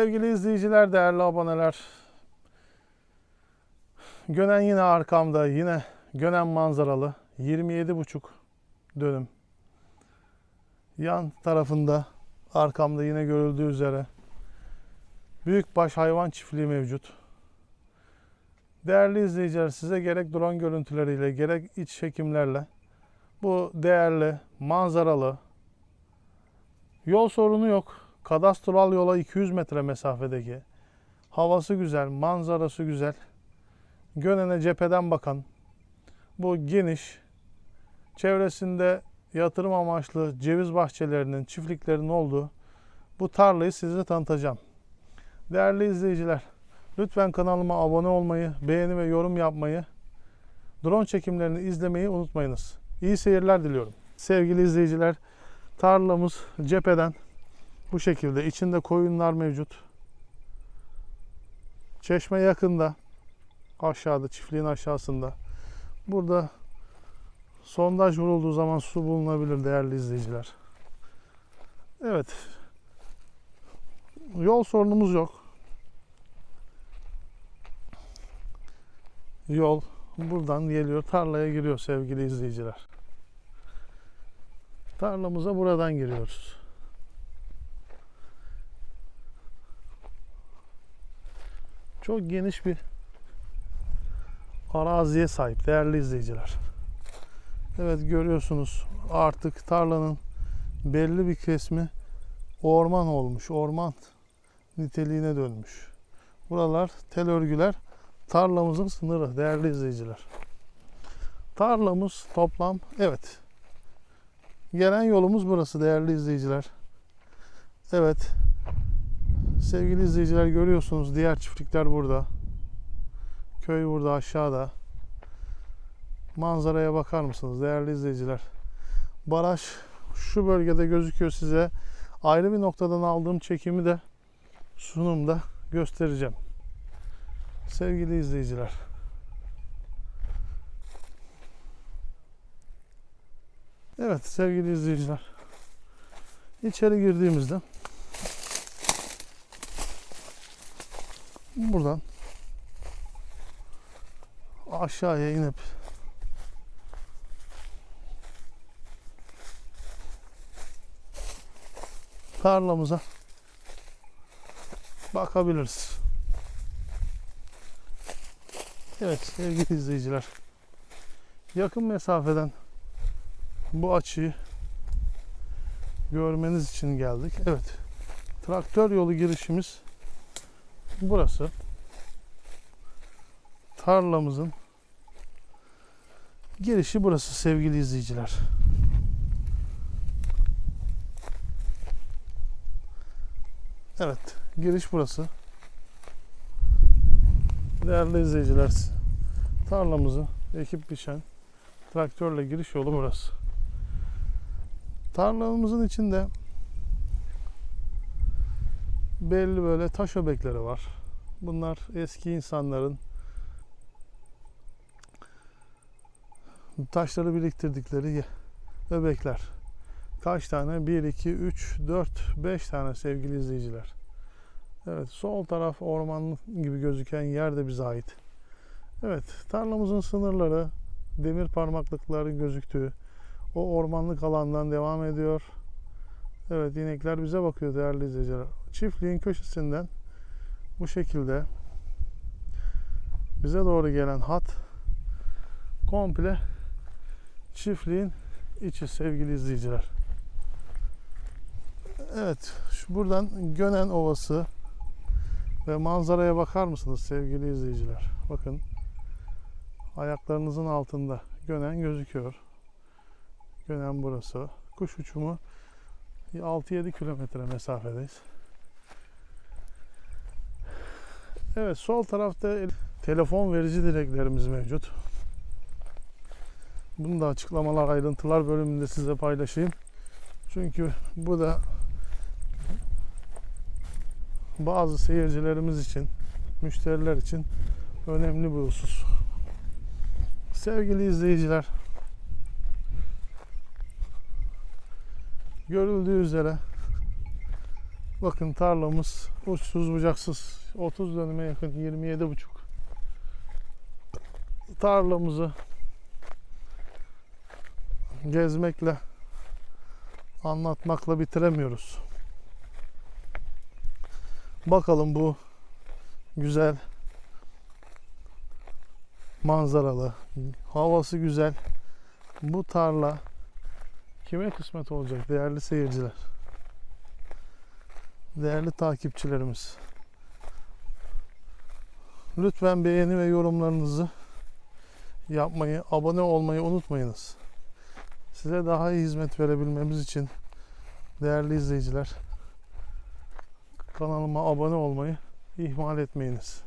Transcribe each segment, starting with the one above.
Sevgili izleyiciler, değerli aboneler. Gönen yine arkamda, yine Gönen manzaralı 27,5 dönüm. Yan tarafında arkamda yine görüldüğü üzere büyükbaş hayvan çiftliği mevcut. Değerli izleyiciler size gerek drone görüntüleriyle gerek iç çekimlerle bu değerli manzaralı yol sorunu yok. Kadastral yola 200 metre mesafedeki havası güzel, manzarası güzel. Gönen'e cepheden bakan bu geniş çevresinde yatırım amaçlı ceviz bahçelerinin, çiftliklerin olduğu bu tarlayı size tanıtacağım. Değerli izleyiciler, lütfen kanalıma abone olmayı, beğeni ve yorum yapmayı, drone çekimlerini izlemeyi unutmayınız. İyi seyirler diliyorum. Sevgili izleyiciler, tarlamız cepheden bu şekilde. içinde koyunlar mevcut. Çeşme yakında. Aşağıda, çiftliğin aşağısında. Burada sondaj vurulduğu zaman su bulunabilir değerli izleyiciler. Evet. Yol sorunumuz yok. Yol buradan geliyor, tarlaya giriyor sevgili izleyiciler. Tarlamıza buradan giriyoruz. Çok geniş bir araziye sahip değerli izleyiciler. Evet görüyorsunuz artık tarlanın belli bir kesmi orman olmuş. Orman niteliğine dönmüş. Buralar tel örgüler tarlamızın sınırı değerli izleyiciler. Tarlamız toplam evet. Gelen yolumuz burası değerli izleyiciler. Evet. Sevgili izleyiciler görüyorsunuz diğer çiftlikler burada. Köy burada aşağıda. Manzaraya bakar mısınız değerli izleyiciler? Baraj şu bölgede gözüküyor size. Ayrı bir noktadan aldığım çekimi de sunumda göstereceğim. Sevgili izleyiciler. Evet sevgili izleyiciler. İçeri girdiğimizde buradan aşağıya inip tarlamıza bakabiliriz. Evet sevgili izleyiciler. Yakın mesafeden bu açıyı görmeniz için geldik. Evet. Traktör yolu girişimiz burası. Tarlamızın girişi burası sevgili izleyiciler. Evet, giriş burası. Değerli izleyiciler, tarlamızı ekip biçen traktörle giriş yolu burası. Tarlamızın içinde belli böyle taş öbekleri var. Bunlar eski insanların taşları biriktirdikleri öbekler. Kaç tane? 1, 2, 3, 4, 5 tane sevgili izleyiciler. Evet sol taraf orman gibi gözüken yer de bize ait. Evet tarlamızın sınırları demir parmaklıkların gözüktüğü o ormanlık alandan devam ediyor. Evet inekler bize bakıyor değerli izleyiciler. Çiftliğin köşesinden bu şekilde bize doğru gelen hat komple çiftliğin içi sevgili izleyiciler. Evet şu buradan Gönen Ovası ve manzaraya bakar mısınız sevgili izleyiciler? Bakın ayaklarınızın altında Gönen gözüküyor. Gönen burası. Kuş uçumu 6-7 kilometre mesafedeyiz. Evet sol tarafta el- telefon verici direklerimiz mevcut. Bunu da açıklamalar ayrıntılar bölümünde size paylaşayım. Çünkü bu da bazı seyircilerimiz için, müşteriler için önemli bir husus. Sevgili izleyiciler, görüldüğü üzere Bakın tarlamız uçsuz bucaksız 30 dönüme yakın 27 buçuk. Tarlamızı gezmekle anlatmakla bitiremiyoruz. Bakalım bu güzel manzaralı, havası güzel bu tarla kime kısmet olacak değerli seyirciler? Değerli takipçilerimiz. Lütfen beğeni ve yorumlarınızı yapmayı, abone olmayı unutmayınız. Size daha iyi hizmet verebilmemiz için değerli izleyiciler kanalıma abone olmayı ihmal etmeyiniz.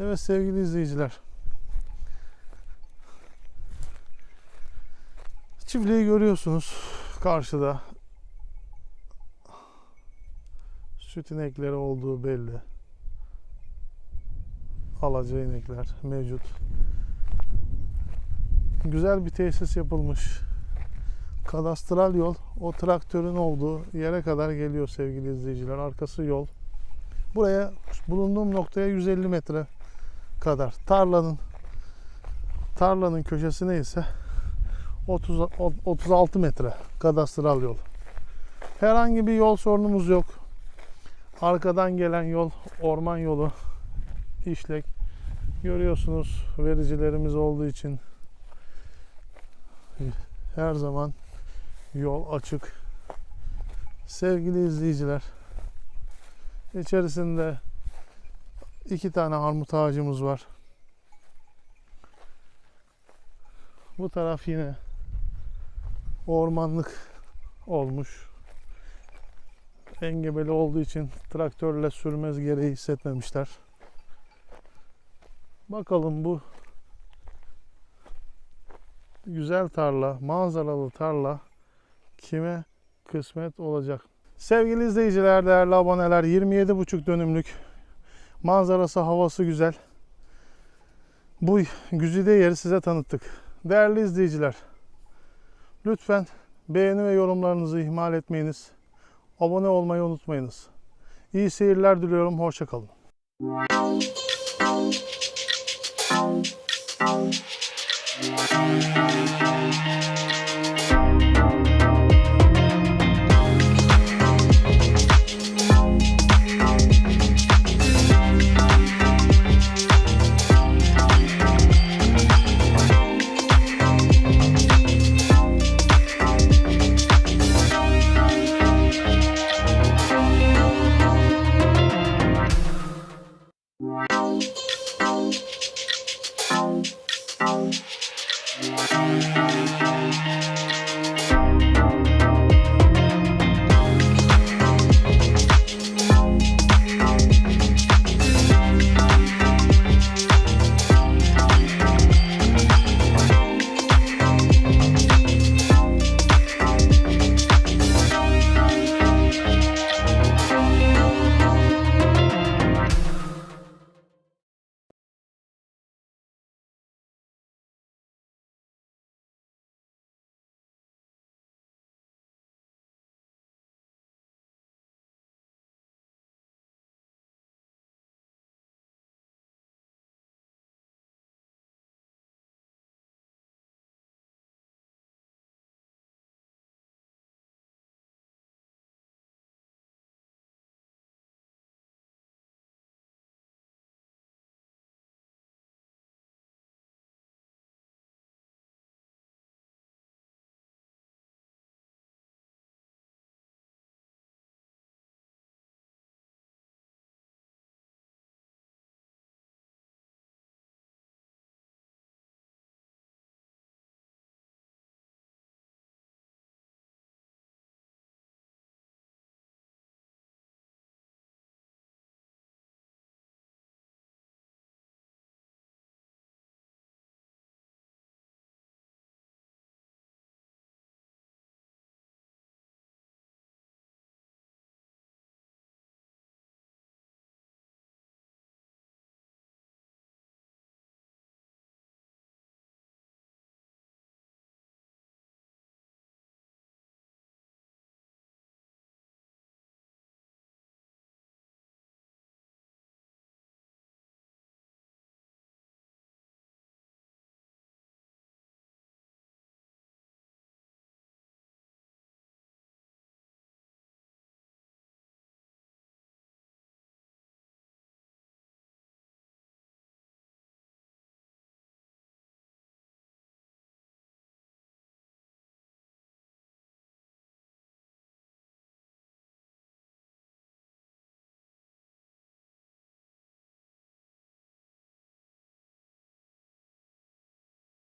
Evet sevgili izleyiciler. Çiftliği görüyorsunuz karşıda. Süt inekleri olduğu belli. Alaca inekler mevcut. Güzel bir tesis yapılmış. Kadastral yol o traktörün olduğu yere kadar geliyor sevgili izleyiciler. Arkası yol. Buraya bulunduğum noktaya 150 metre kadar. Tarlanın tarlanın köşesine ise 30 36 metre kadastral yol. Herhangi bir yol sorunumuz yok. Arkadan gelen yol orman yolu işlek. Görüyorsunuz vericilerimiz olduğu için her zaman yol açık. Sevgili izleyiciler, içerisinde iki tane armut ağacımız var. Bu taraf yine ormanlık olmuş. Engebeli olduğu için traktörle sürmez gereği hissetmemişler. Bakalım bu güzel tarla, manzaralı tarla kime kısmet olacak? Sevgili izleyiciler, değerli aboneler 27,5 dönümlük manzarası, havası güzel. Bu güzide yeri size tanıttık. Değerli izleyiciler, lütfen beğeni ve yorumlarınızı ihmal etmeyiniz. Abone olmayı unutmayınız. İyi seyirler diliyorum. Hoşçakalın.